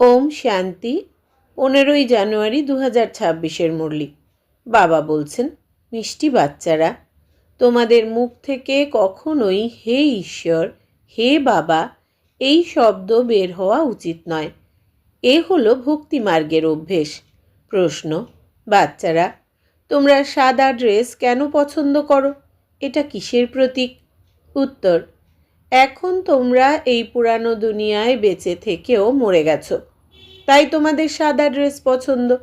ওম শান্তি, পনেরোই জানুয়ারি দু হাজার ছাব্বিশের মুরলি। বাবা বলছেন, মিষ্টি বাচ্চারা, তোমাদের মুখ থেকে কখনোই হে ঈশ্বর, হে বাবা, এই শব্দ বের হওয়া উচিত নয়। এ হলো ভক্তি মার্গের অভ্যেস। প্রশ্ন, বাচ্চারা, তোমরা সাদা ড্রেস কেন পছন্দ করো? এটা কিসের প্রতীক? উত্তর এখন তোমরা এই পুরানো দুনিয়ায় বেঁচে থেকেও মরে গেছো। তাই তোমাদের সাদা ড্রেস পছন্দ।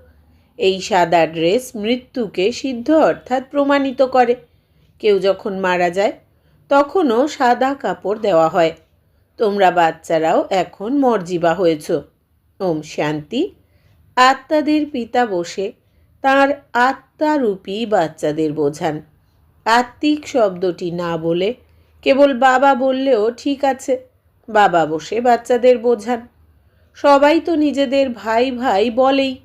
এই সাদা ড্রেস মৃত্যুকে সিদ্ধ অর্থাৎ প্রমাণিত করে। কেউ যখন মারা যায়, তখনও সাদা কাপড় দেওয়া হয়। তোমরা বাচ্চারাও এখন মর্জিবা হয়েছ। ওম শান্তি। আত্মাদের পিতা বসে তাঁর আত্মারূপী বাচ্চাদের বোঝান। আত্মিক শব্দটি না বলে কেবল বাবা বললেও ঠিক আছে। বাবা বসে বাচ্চাদের বোঝান। সবাই তো নিজেদের ভাই ভাই বলেই।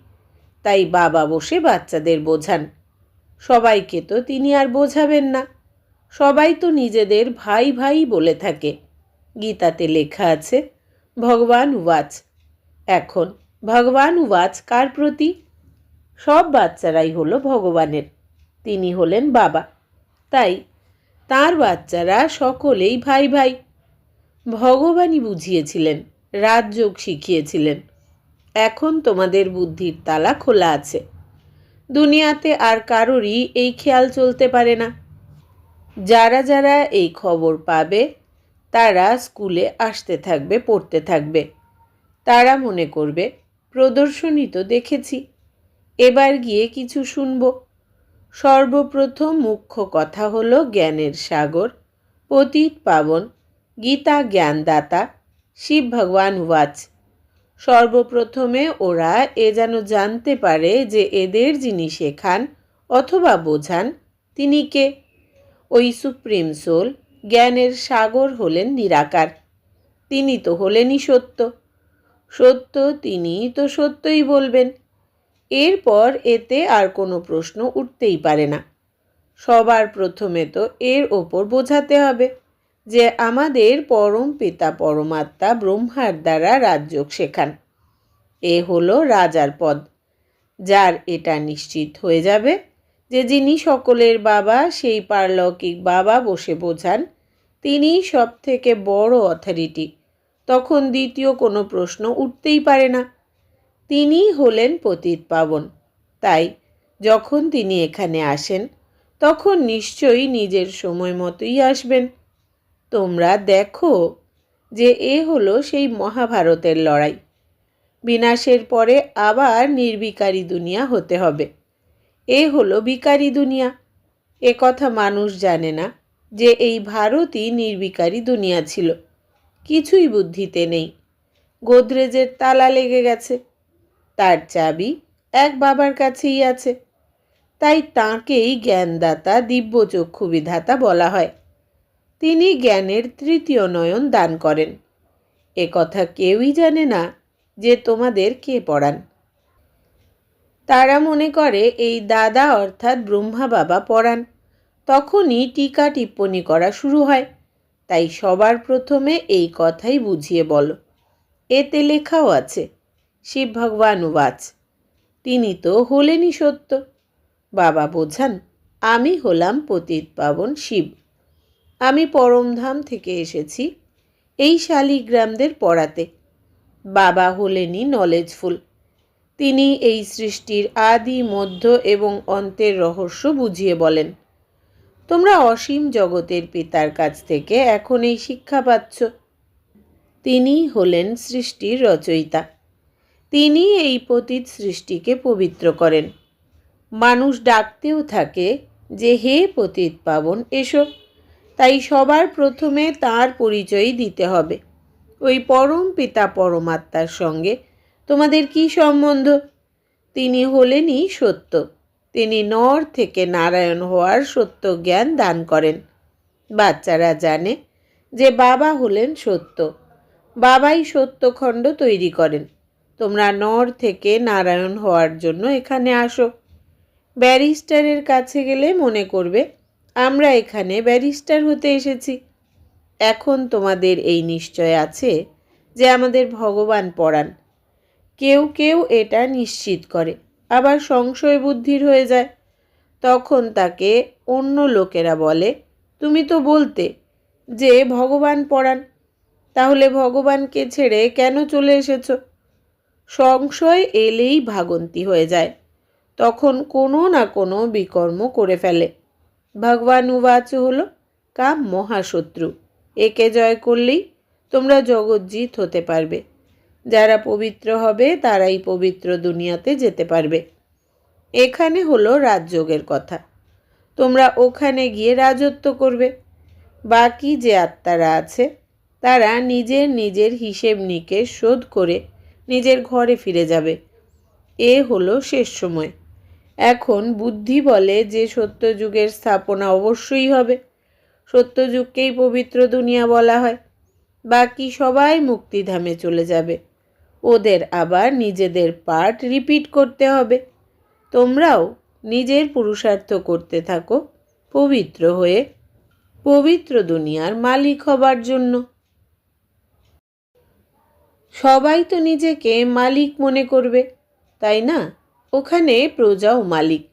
তাই বাবা বসে বাচ্চাদের বোঝান। সবাইকে তো তিনি আর বোঝাবেন না। সবাই তো নিজেদের ভাই ভাই বলে থাকে। গীতাতে লেখা আছে, ভগবান ওয়াচ এখন, ভগবান ওয়াচ কার প্রতি? সব বাচ্চারাই হলো ভগবানের। তিনি হলেন বাবা। তাই তার বাচ্চারা সকলেই ভাই ভাই। ভগবানই বুঝিয়েছিলেন, রাজযোগ শিখিয়েছিলেন। এখন তোমাদের বুদ্ধির তালা খোলা আছে। দুনিয়াতে আর কারোরই এই খেয়াল চলতে পারে না। যারা যারা এই খবর পাবে, তারা স্কুলে আসতে থাকবে, পড়তে থাকবে। তারা মনে করবে, প্রদর্শনী তো দেখেছি। এবার গিয়ে কিছু শুনব। সর্বপ্রথম মুখ্য কথা হল জ্ঞানের সাগর, পতিত পাবন, গীতা জ্ঞানদাতা, শিব ভগবান ওয়াচ। সর্বপ্রথমে ওরা এ যেন জানতে পারে যে এদের যিনি শেখান অথবা বোঝান, তিনি কে? ওই সুপ্রিম সোল জ্ঞানের সাগর হলেন নিরাকার, তিনি তো হলেনই সত্য। সত্য তিনি তো সত্যই বলবেন। এরপর এতে আর কোনো প্রশ্ন উঠতেই পারে না। সবার প্রথমে তো এর ওপর বোঝাতে হবে যে আমাদের পরম পিতা পরমাত্মা ব্রহ্মার দ্বারা রাজযোগ শেখান। এ হলো রাজার পদ। যার এটা নিশ্চিত হয়ে যাবে যে যিনি সকলের বাবা, সেই পারলৌকিক বাবা বসে বোঝান তিনি সব থেকে বড় অথরিটি তখন দ্বিতীয় কোনো প্রশ্ন উঠতেই পারে না। তিনি হলেন পতিত পাবন। তাই যখন তিনি এখানে আসেন, তখন নিশ্চয়ই নিজের সময় মতোই আসবেন। তোমরা দেখো যে এ হলো সেই মহাভারতের লড়াই। বিনাশের পরে আবার নির্বিকারী দুনিয়া হতে হবে। এ হলো বিকারী দুনিয়া। এ কথা মানুষ জানে না যে এই ভারতই নির্বিকারী দুনিয়া ছিল। কিছুই বুদ্ধিতে নেই। গোদরেজের তালা লেগে গেছে। তার চাবি এক বাবার কাছেই আছে। তাই তাঁকেই জ্ঞানদাতা, দিব্যচক্ষু বিধাতা বলা হয়। তিনি জ্ঞানের তৃতীয় নয়ন দান করেন। এ কথা কেউই জানে না যে তোমাদের কে পড়ান। তারা মনে করে এই দাদা অর্থাৎ ব্রহ্মা বাবা পড়ান। তখনই টিকা টিপ্পণী করা শুরু হয়। তাই সবার প্রথমে এই কথাই বুঝিয়ে বলো। এতে লেখাও আছে। শিব ভগবান ওয়াচ তিনি তো হলেনই সত্য। বাবা বোঝান, আমি হলাম পতিত পাবন শিব। আমি পরমধাম থেকে এসেছি এই শালিগ্রামদের পড়াতে। বাবা হলেনই নলেজফুল তিনি এই সৃষ্টির আদি, মধ্য এবং অন্তের রহস্য বুঝিয়ে বলেন, তোমরা অসীম জগতের পিতার কাছ থেকে এখন এই শিক্ষা পাচ্ছ। তিনি হলেন সৃষ্টির রচয়িতা। তিনি এই পতিত সৃষ্টিকে পবিত্র করেন। মানুষ ডাকতেও থাকে যে, হে পতিত পাবন, এসো। তাই সবার প্রথমে তার পরিচয় দিতে হবে। ওই পরম পিতা পরমাত্মার সঙ্গে তোমাদের কি সম্বন্ধ? তিনি হলেনই সত্য। তিনি নর থেকে নারায়ণ হওয়ার সত্য জ্ঞান দান করেন। বাচ্চারা জানে যে, বাবা হলেন সত্য। বাবাই সত্যখণ্ড তৈরি করেন। তোমরা নর থেকে নারায়ণ হওয়ার জন্য এখানে আসো। ব্যারিস্টারের কাছে গেলে মনে করবে, আমরা এখানে ব্যারিস্টার হতে এসেছি। এখন তোমাদের এই নিশ্চয় আছে যে আমাদের ভগবান পড়ান কেউ কেউ এটা নিশ্চিত করে, আবার সংশয় বুদ্ধির হয়ে যায়। তখন তাকে অন্য লোকেরা বলে, তুমি তো বলতে যে ভগবান পড়ান তাহলে ভগবানকে ছেড়ে কেন চলে এসেছ? সংশয় এলেই ভাগন্তি হয়ে যায়। তখন কোনো না কোনো বিকর্ম করে ফেলে। ভগবান উবাচ হল কাম মহাশত্রু। একে জয় করলেই তোমরা জগৎজিৎ হতে পারবে। যারা পবিত্র হবে, তারাই পবিত্র দুনিয়াতে যেতে পারবে। এখানে হলো রাজযোগের কথা। তোমরা ওখানে গিয়ে রাজত্ব করবে। বাকি যে আত্মারা আছে, তারা নিজের নিজের হিসেব নিকেশ শোধ করে নিজের ঘরে ফিরে যাবে। এ হলো শেষ সময়। এখন বুদ্ধি বলে যে সত্যযুগের স্থাপনা অবশ্যই হবে। সত্যযুগকেই পবিত্র দুনিয়া বলা হয়। বাকি সবাই মুক্তিধামে চলে যাবে। ওদের আবার নিজেদের পার্ট রিপিট করতে হবে। তোমরাও নিজের পুরুষার্থ করতে থাকো, পবিত্র হয়ে পবিত্র দুনিয়ার মালিক হবার জন্য। সবাই তো নিজেকে মালিক মনে করবে, তাই না? ওখানে প্রজাও মালিক।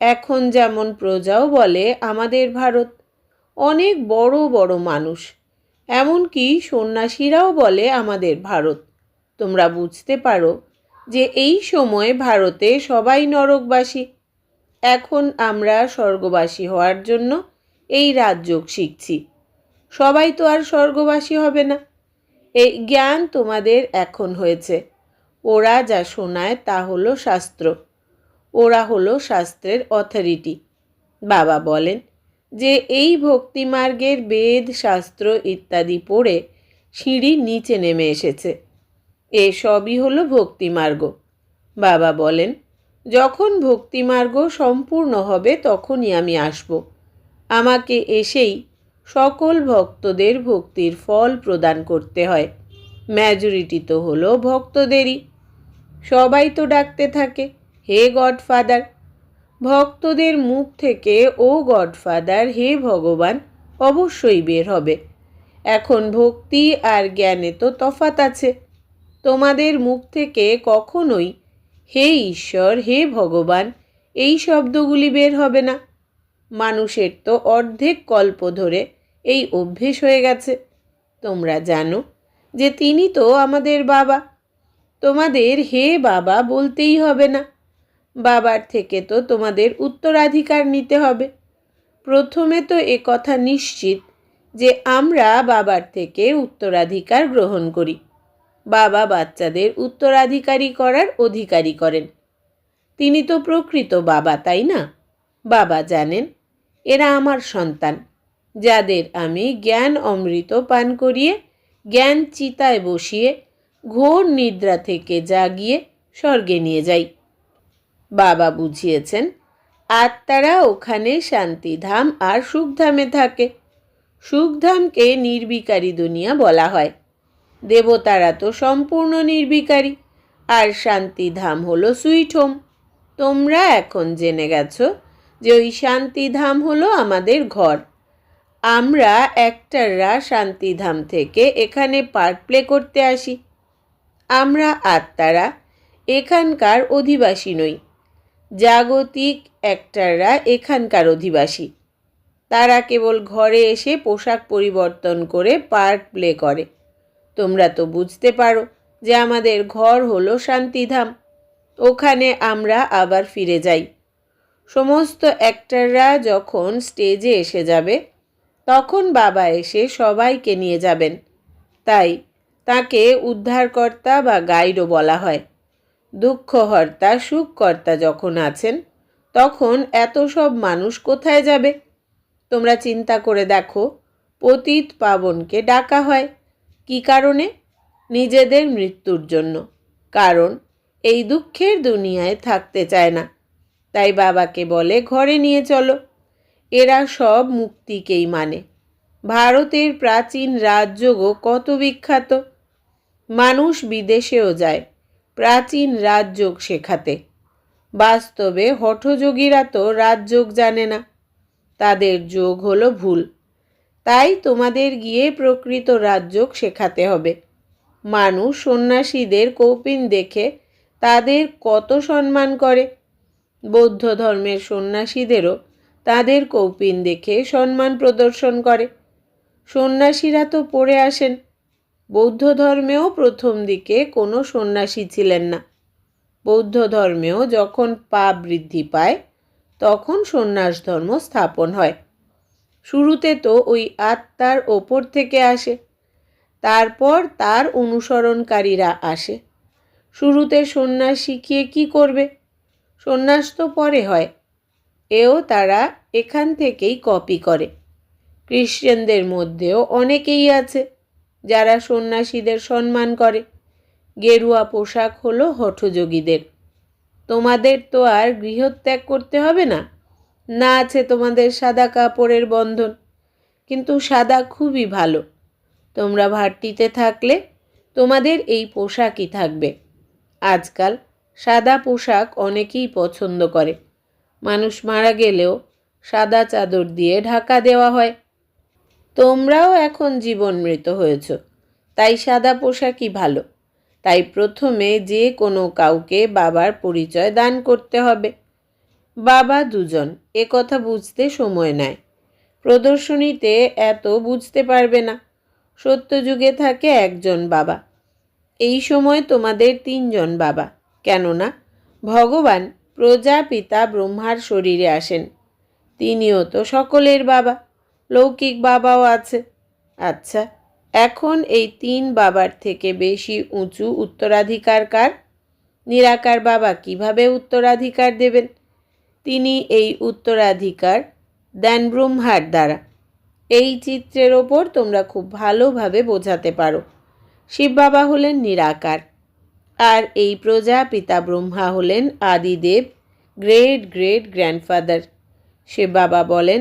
এখন যেমন প্রজাও বলে আমাদের ভারত, অনেক বড় বড় মানুষ। এমনকি সন্ন্যাসীরাও বলে আমাদের ভারত। তোমরা বুঝতে পারো যে এই সময় ভারতে সবাই নরকবাসী। এখন আমরা স্বর্গবাসী হওয়ার জন্য এই রাজযোগ শিখছি। সবাই তো আর স্বর্গবাসী হবে না। এই জ্ঞান তোমাদের এখন হয়েছে। ওরা যা শোনায় তা হলো শাস্ত্র। ওরা হলো শাস্ত্রের অথরিটি বাবা বলেন যে এই ভক্তিমার্গের বেদ, শাস্ত্র ইত্যাদি পড়ে সিঁড়ি নিচে নেমে এসেছে। এ সবই হলো ভক্তিমার্গ। বাবা বলেন, যখন ভক্তিমার্গ সম্পূর্ণ হবে তখনই আমি আসব। আমাকে এসেই সকল ভক্তদের ভক্তির ফল প্রদান করতে হয়। ম্যাজরিটি তো হলো ভক্তদেরই। সবাই তো ডাকতে থাকে, হে গডফাদার! ভক্তদের মুখ থেকে, ও গডফাদার, হে ভগবান! অবশ্যই বের হবে। এখন ভক্তি আর জ্ঞানে তো তফাত আছে। তোমাদের মুখ থেকে কখনোই, হে ঈশ্বর, হে ভগবান! এই শব্দগুলি বের হবে না। মানুষের তো অর্ধেক কল্প ধরে এই অভ্যেস হয়ে গেছে। তোমরা জানো যে তিনি তো আমাদের বাবা। তোমাদের হে বাবা বলতেই হবে না। বাবার থেকে তো তোমাদের উত্তরাধিকার নিতে হবে। প্রথমে তো এ কথা নিশ্চিত যে আমরা বাবার থেকে উত্তরাধিকার গ্রহণ করি। বাবা বাচ্চাদের উত্তরাধিকারী করার অধিকারী করেন। তিনি তো প্রকৃত বাবা, তাই না? বাবা জানেন এরা আমার সন্তান, যাদের আমি জ্ঞান অমৃত পান করিয়ে, জ্ঞান চিতায় বসিয়ে, ঘোর নিদ্রা থেকে জাগিয়ে স্বর্গে নিয়ে যাই। বাবা বুঝিয়েছেন, আত্মারা ওখানে শান্তিধাম আর সুখধামে থাকে। সুখধামকে নির্বিকারী দুনিয়া বলা হয়। দেবতারা তো সম্পূর্ণ নির্বিকারী, আর শান্তিধাম হলো সুইট হোম। তোমরা এখন জেনে গেছো যে ওই শান্তিধাম হলো আমাদের ঘর। আমরা একটাররা শান্তিধাম থেকে এখানে পার্ট প্লে করতে আসি। আমরা আত্মারা এখানকার অধিবাসী নই। জাগতিক একটাররা এখানকার অধিবাসী। তারা কেবল ঘরে এসে পোশাক পরিবর্তন করে পার্ট প্লে করে। তোমরা তো বুঝতে পারো যে আমাদের ঘর হলো শান্তিধাম। ওখানে আমরা আবার ফিরে যাই। সমস্ত অ্যাক্টাররা যখন স্টেজে এসে যাবে, তখন বাবা এসে সবাইকে নিয়ে যাবেন। তাই তাকে উদ্ধারকর্তা বা গাইডও বলা হয়। দুঃখহর্তা, সুখকর্তা যখন আছেন, তখন এত সব মানুষ কোথায় যাবে? তোমরা চিন্তা করে দেখো, পতিত পাবনকে ডাকা হয়। কি কারণে? নিজেদের মৃত্যুর জন্য। কারণ এই দুঃখের দুনিয়ায় থাকতে চায় না। তাই বাবাকে বলে, ঘরে নিয়ে চলো। এরা সব মুক্তিকেই মানে। ভারতের প্রাচীন রাজযোগও কত বিখ্যাত। মানুষ বিদেশেও যায়, প্রাচীন রাজযোগ শেখাতে। বাস্তবে হঠযোগীরা তো রাজযোগ জানে না। তাদের যোগ হলো ভুল। তাই তোমাদের গিয়ে প্রকৃত রাজযোগ শেখাতে হবে। মানুষ সন্ন্যাসীদের কৌপিন দেখে তাদের কত সম্মান করে। বৌদ্ধ ধর্মের সন্ন্যাসীদেরও তাদের কৌপিন দেখে সম্মান প্রদর্শন করে। সন্ন্যাসীরা তো পড়ে আসেন। বৌদ্ধ ধর্মেও প্রথম দিকে কোনো সন্ন্যাসী ছিলেন না। বৌদ্ধ ধর্মেও যখন পাপ বৃদ্ধি পায়, তখন সন্ন্যাস ধর্ম স্থাপন হয়। শুরুতে তো ওই আত্মার ওপর থেকে আসে, তারপর তার অনুসরণকারীরা আসে। শুরুতে সন্ন্যাস শিখিয়ে কি করবে? সন্ন্যাস তো পরে হয়। এও তারা এখান থেকেই কপি করে। খ্রিশ্চানদের মধ্যেও অনেকেই আছে যারা সন্ন্যাসীদের সম্মান করে। গেরুয়া পোশাক হলো হঠযোগীদের। তোমাদের তো আর গৃহত্যাগ করতে হবে না। না আছে তোমাদের সাদা কাপড়ের বন্ধন, কিন্তু সাদা খুবই ভালো। তোমরা ভাট্টিতে থাকলে তোমাদের এই পোশাকই থাকবে। আজকাল সাদা পোশাক অনেকেই পছন্দ করে। মানুষ মারা গেলেও সাদা চাদর দিয়ে ঢাকা দেওয়া হয়। তোমরাও এখন জীবন মৃত হয়েছ, তাই সাদা পোশাকই ভালো। তাই প্রথমে যে কোনো কাউকে বাবার পরিচয় দান করতে হবে। বাবা দুজন, এ কথা বুঝতে সময় নেয় প্রদর্শনীতে এত বুঝতে পারবে না। সত্যযুগে থাকে একজন বাবা। এই সময় তোমাদের তিনজন বাবা। কেননা ভগবান প্রজাপিতা ব্রহ্মার শরীরে আসেন। তিনিও তো সকলের বাবা, লৌকিক বাবাও আছে। আচ্ছা এখন এই তিন বাবার থেকে বেশি উঁচু উত্তরাধিকার কার? নিরাকার বাবা কীভাবে উত্তরাধিকার দেবেন? তিনি এই উত্তরাধিকার দেন ব্রহ্মার দ্বারা। এই চিত্রের ওপর তোমরা খুব ভালোভাবে বোঝাতে পারো। শিব বাবা হলেন নিরাকার। আর এই প্রজাপিতা ব্রহ্মা হলেন আদিদেব গ্রেট গ্রেট গ্র্যান্ডফাদার সে বাবা বলেন,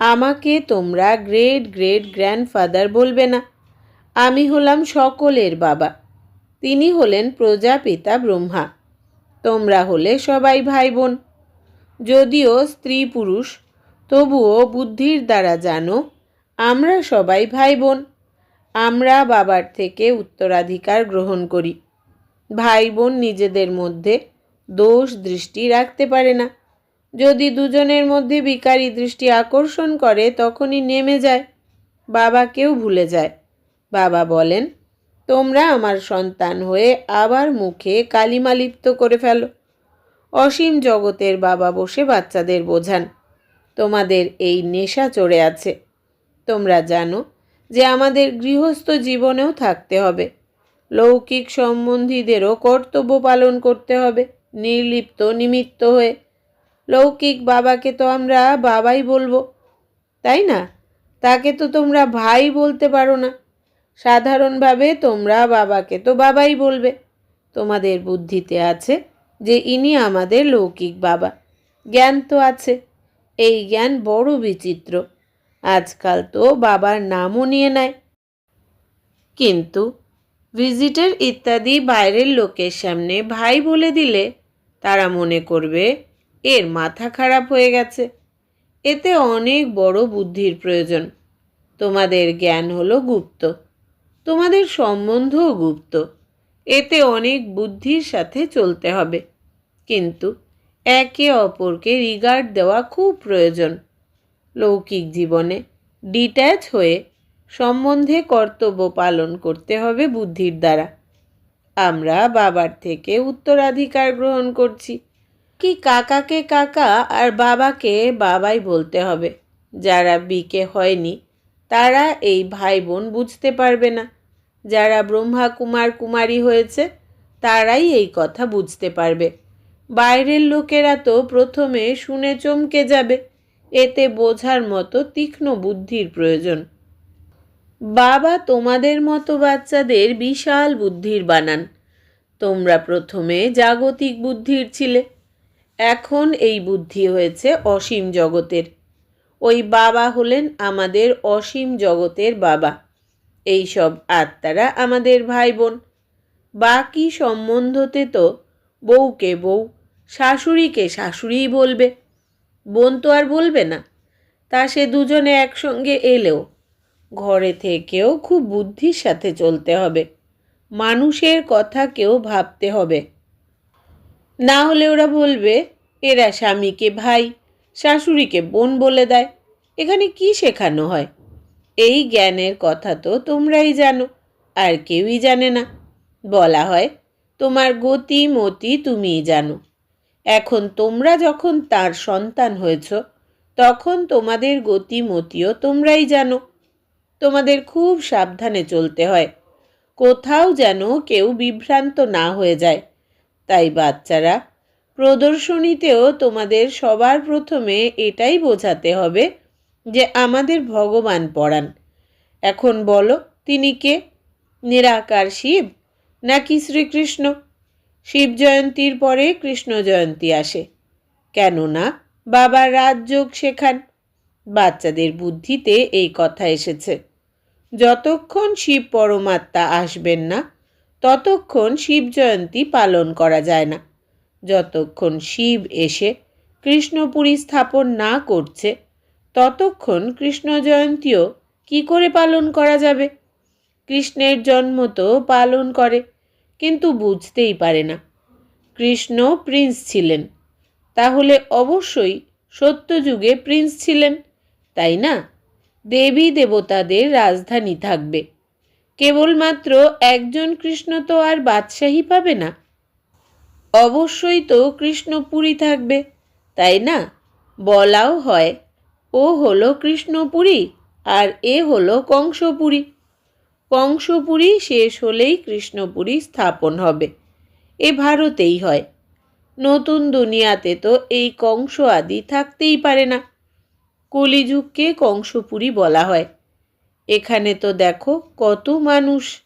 আমাকে তোমরা গ্রেট গ্রেট গ্র্যান্ডফাদার বলবে না। আমি হলাম সকলের বাবা। তিনি হলেন প্রজাপিতা ব্রহ্মা। তোমরা হলে সবাই ভাই বোন যদিও স্ত্রী পুরুষ, তবুও বুদ্ধির দ্বারা জানো, আমরা সবাই ভাই বোন আমরা বাবার থেকে উত্তরাধিকার গ্রহণ করি। ভাই বোন নিজেদের মধ্যে দোষ দৃষ্টি রাখতে পারে না। যদি দুজনের মধ্যে বিকারী দৃষ্টি আকর্ষণ করে, তখনই নেমে যায়, বাবাকেও ভুলে যায়। বাবা বলেন, তোমরা আমার সন্তান হয়ে আবার মুখে কালিমা লিপ্ত করে ফেলো। অসীম জগতের বাবা বসে বাচ্চাদের বোঝান, তোমাদের এই নেশা চড়ে আছে। তোমরা জানো যে আমাদের গৃহস্থ জীবনেও থাকতে হবে। লৌকিক সম্বন্ধীদেরও কর্তব্য পালন করতে হবে, নির্লিপ্ত, নিমিত্ত হয়ে। লৌকিক বাবাকে তো আমরা বাবাই বলব, তাই না? তাকে তো তোমরা ভাই বলতে পারো না। সাধারণভাবে তোমরা বাবাকে তো বাবাই বলবে। তোমাদের বুদ্ধিতে আছে যে ইনি আমাদের লৌকিক বাবা। জ্ঞান তো আছে, এই জ্ঞান বড় বিচিত্র। আজকাল তো বাবার নামও নিয়ে নেয়। কিন্তু ভিজিটার ইত্যাদি বাইরের লোকের সামনে ভাই বলে দিলে, তারা মনে করবে, এর মাথা খারাপ হয়ে গেছে। এতে অনেক বড় বুদ্ধির প্রয়োজন। তোমাদের জ্ঞান হলো গুপ্ত। তোমাদের সম্বন্ধও গুপ্ত। এতে অনেক বুদ্ধির সাথে চলতে হবে। কিন্তু একে অপরকে রিগার্ড দেওয়া খুব প্রয়োজন। লৌকিক জীবনে ডিট্যাচ হয়ে সম্বন্ধে কর্তব্য পালন করতে হবে বুদ্ধির দ্বারা। আমরা বাবার থেকে উত্তরাধিকার গ্রহণ করছি। কি কাকাকে কাকা আর বাবাকে বাবাই বলতে হবে। যারা বিকে হয়নি, তারা এই ভাই বোন বুঝতে পারবে না। যারা ব্রহ্মা কুমার কুমারী হয়েছে, তারাই এই কথা বুঝতে পারবে। বাইরের লোকেরা তো প্রথমে শুনে চমকে যাবে। এতে বোঝার মতো তীক্ষ্ণ বুদ্ধির প্রয়োজন। বাবা তোমাদের মতো বাচ্চাদের বিশাল বুদ্ধির বানান। তোমরা প্রথমে জাগতিক বুদ্ধির ছিলে। এখন এই বুদ্ধি হয়েছে অসীম জগতের। ওই বাবা হলেন আমাদের অসীম জগতের বাবা। এই সব আত্মারা আমাদের ভাই বোন বাকি সম্বন্ধতে তো বউকে বউ, শাশুড়িকে শাশুড়িই বলবে। বোন তো আর বলবে না। তা সে দুজনে একসঙ্গে এলেও ঘরে থেকেও খুব বুদ্ধির সাথে চলতে হবে। মানুষের কথা কেউ ভাবতে হবে। না হলে ওরা বলবে, এরা স্বামীকে ভাই, শাশুড়িকে বোন বলে দেয়। এখানে কি শেখানো হয়? এই জ্ঞানের কথা তো তোমরাই জানো, আর কেউই জানে না। বলা হয়, তোমার গতি মতি তুমিই জানো। এখন তোমরা যখন তার সন্তান হয়েছ, তখন তোমাদের গতি মতিও তোমরাই জানো। তোমাদের খুব সাবধানে চলতে হয়। কোথাও যেন কেউ বিভ্রান্ত না হয়ে যায়। তাই বাচ্চারা, প্রদর্শনীতেও তোমাদের সবার প্রথমে এটাই বোঝাতে হবে যে আমাদের ভগবান পড়ান এখন বলো, তিনি কে? নিরাকার শিব নাকি শ্রীকৃষ্ণ? শিব জয়ন্তীর পরে কৃষ্ণ জয়ন্তী আসে। কেননা বাবা রাজযোগ শেখান বাচ্চাদের বুদ্ধিতে এই কথা এসেছে। যতক্ষণ শিব পরমাত্মা আসবেন না, ততক্ষণ শিব জয়ন্তী পালন করা যায় না। যতক্ষণ শিব এসে কৃষ্ণপুরী স্থাপন না করছে, ততক্ষণ কৃষ্ণ জয়ন্তীও কী করে পালন করা যাবে? কৃষ্ণের জন্ম তো পালন করে, কিন্তু বুঝতেই পারে না। কৃষ্ণ প্রিন্স ছিলেন, তাহলে অবশ্যই সত্যযুগে প্রিন্স ছিলেন, তাই না? দেবী দেবতাদের রাজধানী থাকবে। কেবলমাত্র একজন কৃষ্ণ তো আর বাদশাহী পাবে না। অবশ্যই তো কৃষ্ণপুরী থাকবে, তাই না? বলাও হয়, ও হলো কৃষ্ণপুরী আর এ হলো কংসপুরী। কংসপুরী শেষ হলেই কৃষ্ণপুরী স্থাপন হবে। এ ভারতেই হয়। নতুন দুনিয়াতে তো এই কংস আদি থাকতেই পারে না। কলিযুগকে কংসপুরী বলা হয়। এখানে তো দেখো কত মানুষ।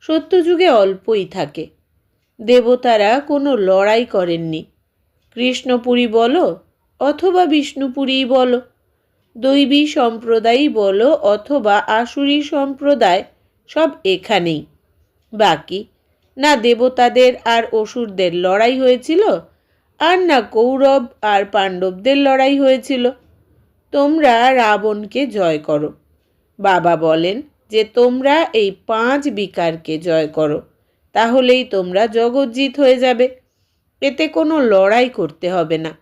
সত্যযুগে অল্পই থাকে। দেবতারা কোনো লড়াই করেননি। কৃষ্ণপুরী বলো অথবা বিষ্ণুপুরী বলো। দৈবী সম্প্রদায় বলো অথবা আসুরি সম্প্রদায় সব এখানেই। বাকি, না দেবতাদের আর অসুরদের লড়াই হয়েছিল, আর না কৌরব আর পাণ্ডবদের লড়াই হয়েছিল। তোমরা রাবণকে জয় করো। বাবা বলেন যে, তোমরা এই পাঁচ বিকারকে জয় করো, তাহলেই তোমরা জগজ্জিত হয়ে যাবে। এতে কোনো লড়াই করতে হবে না।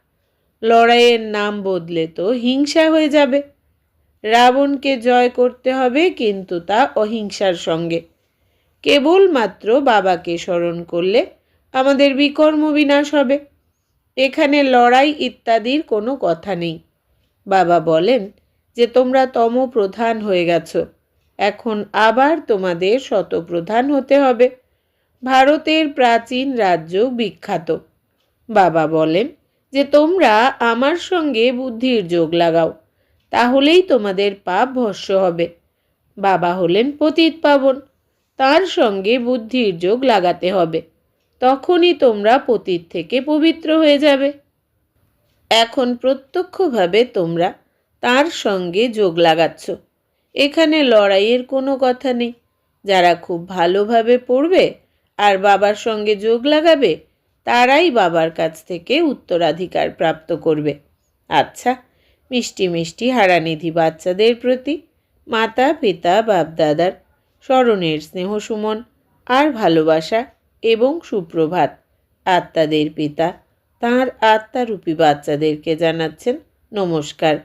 লড়াইয়ের নাম বদলে তো হিংসা হয়ে যাবে। রাবণকে জয় করতে হবে কিন্তু তা অহিংসার সঙ্গে। কেবলমাত্র বাবাকে স্মরণ করলে আমাদের বিকর্ম বিনাশ হবে। এখানে লড়াই ইত্যাদির কোনো কথা নেই। বাবা বলেন যে তোমরা তম প্রধান হয়ে গেছো। এখন আবার তোমাদের শতপ্রধান হতে হবে। ভারতের প্রাচীন রাজ্য বিখ্যাত। বাবা বলেন যে তোমরা আমার সঙ্গে বুদ্ধির যোগ লাগাও, তাহলেই তোমাদের পাপ ভস্য হবে। বাবা হলেন পতিত পাবন, তার সঙ্গে বুদ্ধির যোগ লাগাতে হবে। তখনই তোমরা পতিত থেকে পবিত্র হয়ে যাবে। এখন প্রত্যক্ষভাবে তোমরা তার সঙ্গে যোগ লাগাচ্ছ। এখানে লড়াইয়ের কোনো কথা নেই। যারা খুব ভালোভাবে পড়বে আর বাবার সঙ্গে যোগ লাগাবে, তারাই বাবার কাছ থেকে উত্তরাধিকার প্রাপ্ত করবে। আচ্ছা মিষ্টি মিষ্টি হারানিধি বাচ্চাদের প্রতি মাতা পিতা বাপদাদার স্মরণের স্নেহ সুমন আর ভালোবাসা এবং সুপ্রভাত আত্মাদের পিতা তাঁর আত্মারূপী বাচ্চাদেরকে জানাচ্ছেন, নমস্কার।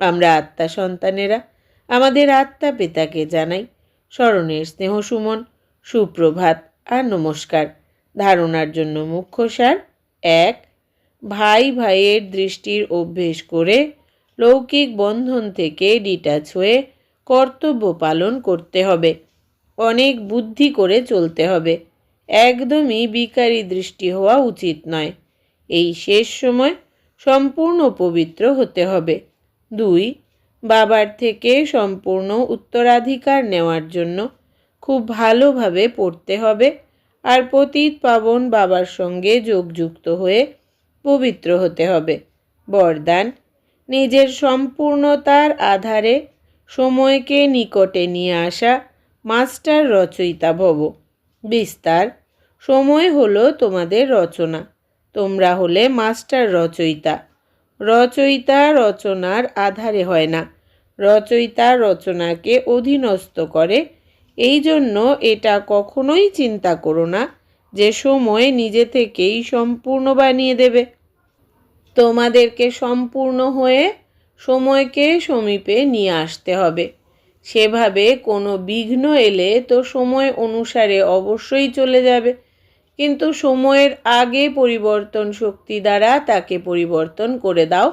আমরা আত্মা সন্তানেরা। আমাদের আত্মা পিতাকে জানাই। স্মরণের স্নেহ সুমন, সুপ্রভাত আর নমস্কার। ধারণার জন্য মুখ্য সার এক, ভাই ভাইয়ের দৃষ্টির অভ্যেস করে লৌকিক বন্ধন থেকে ডিটাচ হয়ে কর্তব্য পালন করতে হবে। অনেক বুদ্ধি করে চলতে হবে। একদমই বিকারী দৃষ্টি হওয়া উচিত নয়। এই শেষ সময় সম্পূর্ণ পবিত্র হতে হবে। দুই, বাবার থেকে সম্পূর্ণ উত্তরাধিকার নেওয়ার জন্য খুব ভালোভাবে পড়তে হবে আর পতিত পাবন বাবার সঙ্গে যোগযুক্ত হয়ে পবিত্র হতে হবে। বরদান, নিজের সম্পূর্ণতার আধারে সময়কে নিকটে নিয়ে আসা মাস্টার রচয়িতা ভব। বিস্তার, সময় হলো তোমাদের রচনা। তোমরা হলে মাস্টার রচয়িতা। রচয়িতা রচনার আধারে হয় না। রচয়িতা রচনাকে অধীনস্থ করে। এই জন্য এটা কখনোই চিন্তা করো না যে সময় নিজে থেকেই সম্পূর্ণ বানিয়ে দেবে। তোমাদেরকে সম্পূর্ণ হয়ে সময়কে সমীপে নিয়ে আসতে হবে। সেভাবে কোনো বিঘ্ন এলে তো সময় অনুসারে অবশ্যই চলে যাবে। কিন্তু সময়ের আগে পরিবর্তন শক্তি দ্বারা তাকে পরিবর্তন করে দাও,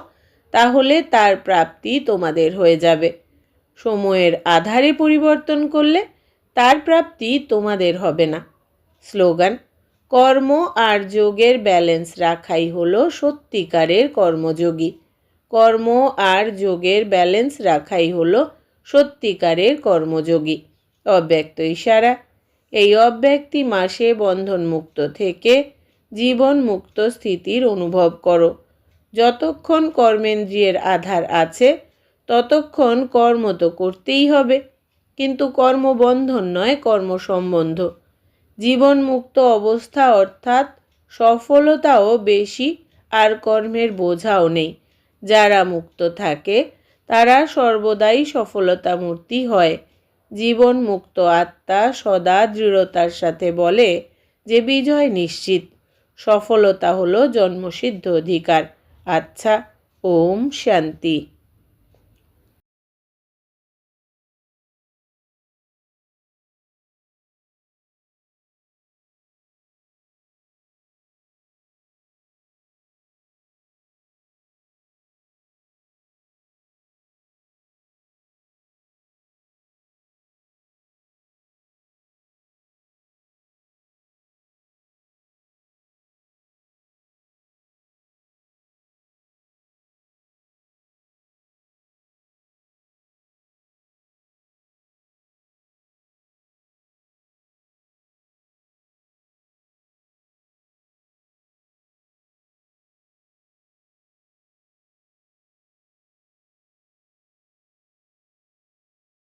তাহলে তার প্রাপ্তি তোমাদের হয়ে যাবে। সময়ের আধারে পরিবর্তন করলে তার প্রাপ্তি তোমাদের হবে না। স্লোগান, কর্ম আর যোগের ব্যালেন্স রাখাই হলো সত্যিকারের কর্মযোগী। কর্ম আর যোগের ব্যালেন্স রাখাই হলো সত্যিকারের কর্মযোগী। অব্যক্ত ইশারা এই অব্যক্তি মাসে বন্ধনমুক্ত থেকে জীবন মুক্ত স্থিতির অনুভব করো। যতক্ষণ কর্মেন্দ্রিয়ের আধার আছে, ততক্ষণ কর্ম তো করতেই হবে। কিন্তু কর্মবন্ধন নয় কর্মসম্বন্ধ জীবনমুক্ত অবস্থা অর্থাৎ সফলতাও বেশি আর কর্মের বোঝাও নেই। যারা মুক্ত থাকে, তারা সর্বদাই সফলতামূর্তি হয়। জীবন মুক্ত আত্মা সদা দৃঢ়তার সাথে বলে যে বিজয় নিশ্চিত। সফলতা হলো জন্মসিদ্ধ অধিকার। আচ্ছা ওম শান্তি।